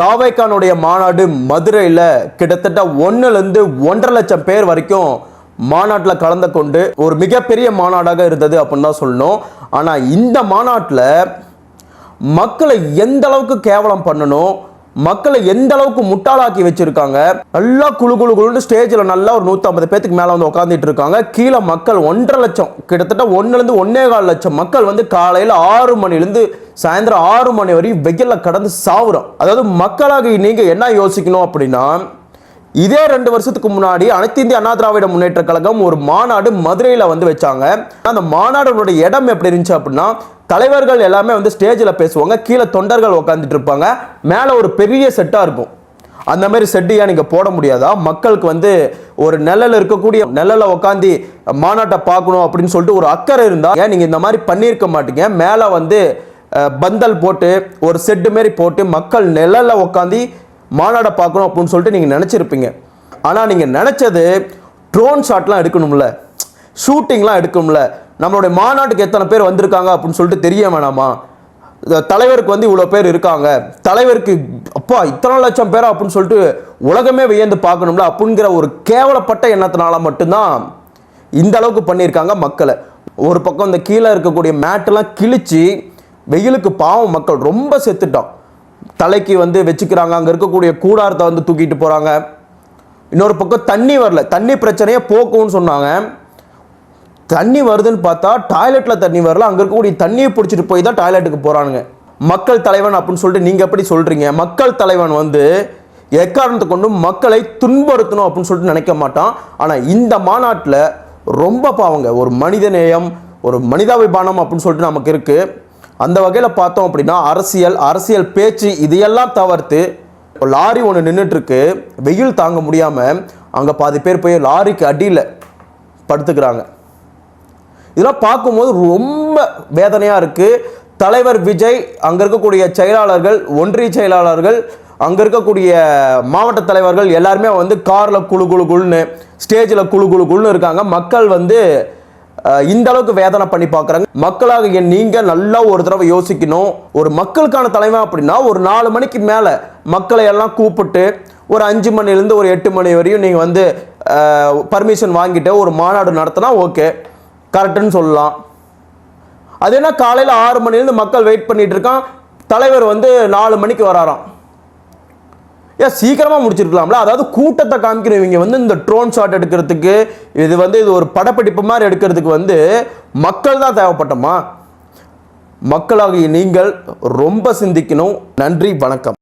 தாவைக்கானுடைய மாநாடு மதுரையில் கிட்டத்தட்ட ஒன்றுலேருந்து ஒன்றரை லட்சம் பேர் வரைக்கும் மாநாட்டில் கலந்து கொண்டு ஒரு மிகப்பெரிய மாநாடாக இருந்தது அப்படின்னு தான் சொல்லணும். ஆனால் இந்த மாநாட்டில் மக்களை எந்த அளவுக்கு கேவலம் பண்ணணும்? மக்களை எந்த அளவுக்கு முட்டாளாக்கி வச்சிருக்காங்க? நல்லா குழு குழு குழுன்னு ஸ்டேஜில் நல்லா ஒரு நூற்றம்பது பேத்துக்கு மேலே வந்து உட்காந்துட்டு இருக்காங்க. கீழே மக்கள் ஒன்றரை லட்சம் கிட்டத்தட்ட ஒன்றுலேருந்து ஒன்னே கால் லட்சம் மக்கள் வந்து காலையில் ஆறு மணிலேருந்து சாயந்தரம் ஆறு மணி வரையும் வெயிலில் கடந்து சாவுறோம். அதாவது மக்களாக நீங்கள் என்ன யோசிக்கணும் அப்படின்னா இதே ரெண்டு வருஷத்துக்கு முன்னாடி அனைத்து இந்திய அண்ணா திராவிட முன்னேற்ற கழகம் ஒரு மாநாடு மதுரையில் வந்து வச்சாங்க. அந்த மாநாடுகளுடைய இடம் எப்படி இருந்துச்சு அப்படின்னா தலைவர்கள் எல்லாமே வந்து ஸ்டேஜில் பேசுவாங்க கீழே தொண்டர்கள் உட்காந்துட்டு இருப்பாங்க மேலே ஒரு பெரிய செட்டாக இருக்கும். அந்த மாதிரி செட்டு நீங்கள் போட முடியாதா? மக்களுக்கு வந்து ஒரு நிழல் இருக்கக்கூடிய நிழல உட்காந்து மாநாட்டை பார்க்கணும் அப்படின்னு சொல்லிட்டு ஒரு அக்கறை இருந்தால் ஏன் நீங்கள் இந்த மாதிரி பண்ணியிருக்க மாட்டீங்க? மேலே வந்து பந்தல் போட்டு ஒரு செட்டு மாரி போட்டு மக்கள் நிழலில் உட்காந்து மாநாடை பார்க்கணும் அப்படின்னு சொல்லிட்டு நீங்கள் நினச்சிருப்பீங்க. ஆனால் நீங்கள் நினச்சது ட்ரோன் ஷாட்லாம் எடுக்கணும்ல. ஷூட்டிங்லாம் எடுக்கணும்ல. நம்மளுடைய மாநாட்டுக்கு எத்தனை பேர் வந்திருக்காங்க அப்படின்னு சொல்லிட்டு தெரிய வேணாமா? தலைவருக்கு வந்து இவ்வளோ பேர் இருக்காங்க. தலைவருக்கு அப்பா இத்தனை லட்சம் பேரா அப்படின்னு சொல்லிட்டு உலகமே வியந்து பார்க்கணும்ல அப்படிங்கிற ஒரு கேவலப்பட்ட எண்ணத்தினால மட்டும்தான் இந்த அளவுக்கு பண்ணியிருக்காங்க மக்களை. ஒரு பக்கம் இந்த கீழே இருக்கக்கூடிய மேட்டெல்லாம் கிழிச்சு வெயிலுக்கு பாவம் மக்கள் ரொம்ப செத்துட்டோம். தலைக்கு வந்து வச்சுக்கிறாங்க. அங்கே இருக்கக்கூடிய கூடாரத்தை வந்து தூக்கிட்டு போகிறாங்க இன்னொரு பக்கம் தண்ணி வரல. தண்ணி பிரச்சனையே போக்கும்னு சொன்னாங்க. தண்ணி வருதுன்னு பார்த்தா டாய்லெட்டில் தண்ணி வரல. அங்கே இருக்கக்கூடிய தண்ணியை பிடிச்சிட்டு போய் தான் டாய்லெட்டுக்கு போகிறானுங்க மக்கள் தலைவன் அப்படின்னு சொல்லிட்டு நீங்கள் எப்படி சொல்கிறீங்க மக்கள் தலைவன் வந்து எக்காரணத்தை கொண்டும் மக்களை துன்படுத்தணும் அப்படின்னு சொல்லிட்டு நினைக்க மாட்டான். ஆனால் இந்த மாநாட்டில் ரொம்ப பாவங்க. ஒரு மனிதநேயம் ஒரு மனிதாபிமானம் அப்படின்னு சொல்லிட்டு நமக்கு இருக்குது அந்த வகையில் பார்த்தோம் அப்படின்னா அரசியல் அரசியல் பேச்சு இதையெல்லாம் தவிர்த்து லாரி ஒன்று நின்றுட்டுருக்கு வெயில் தாங்க முடியாமல் அங்கே பாதி பேர் போய் லாரிக்கு அடியில் படுத்துக்கிறாங்க. இதெல்லாம் பார்க்கும்போது ரொம்ப வேதனையாக இருக்குது தலைவர் விஜய் அங்கே இருக்கக்கூடிய செயலாளர்கள் ஒன்றிய செயலாளர்கள் அங்கே இருக்கக்கூடிய மாவட்ட தலைவர்கள் எல்லாருமே வந்து காரில் குழு குழு குழுன்னு ஸ்டேஜில் குழு குழு குழுன்னு இருக்காங்க. மக்கள் வந்து இந்த அளவுக்கு வேதனை பண்ணி பார்க்குறாங்க. மக்களாக நீங்கள் நல்லா ஒரு தடவை யோசிக்கணும். ஒரு மக்களுக்கான தலைமை அப்படின்னா ஒரு நாலு மணிக்கு மேலே மக்களை எல்லாம் கூப்பிட்டு ஒரு அஞ்சு மணிலேருந்து ஒரு எட்டு மணி வரையும் நீங்கள் வந்து பர்மிஷன் வாங்கிட்டு ஒரு மாநாடு நடத்தினா ஓகே. கரெக்டுன்னு சொல்லலாம். அது என்ன காலையில் ஆறு மணிலேருந்து மக்கள் வெயிட் பண்ணிகிட்டு இருக்கான். தலைவர் வந்து நாலு மணிக்கு வராராம். ஏன் சீக்கிரமாக முடிச்சிருக்கலாம்ல? அதாவது கூட்டத்தை காமிக்கணும். இவங்க வந்து இந்த ட்ரோன் ஷாட் எடுக்கிறதுக்கு இது வந்து இது ஒரு படப்பிடிப்பு மாதிரி எடுக்கிறதுக்கு வந்து மக்கள் தான் தேவைப்பட்டோமா? மக்களாகிய நீங்கள் ரொம்ப சிந்திக்கணும். நன்றி வணக்கம்.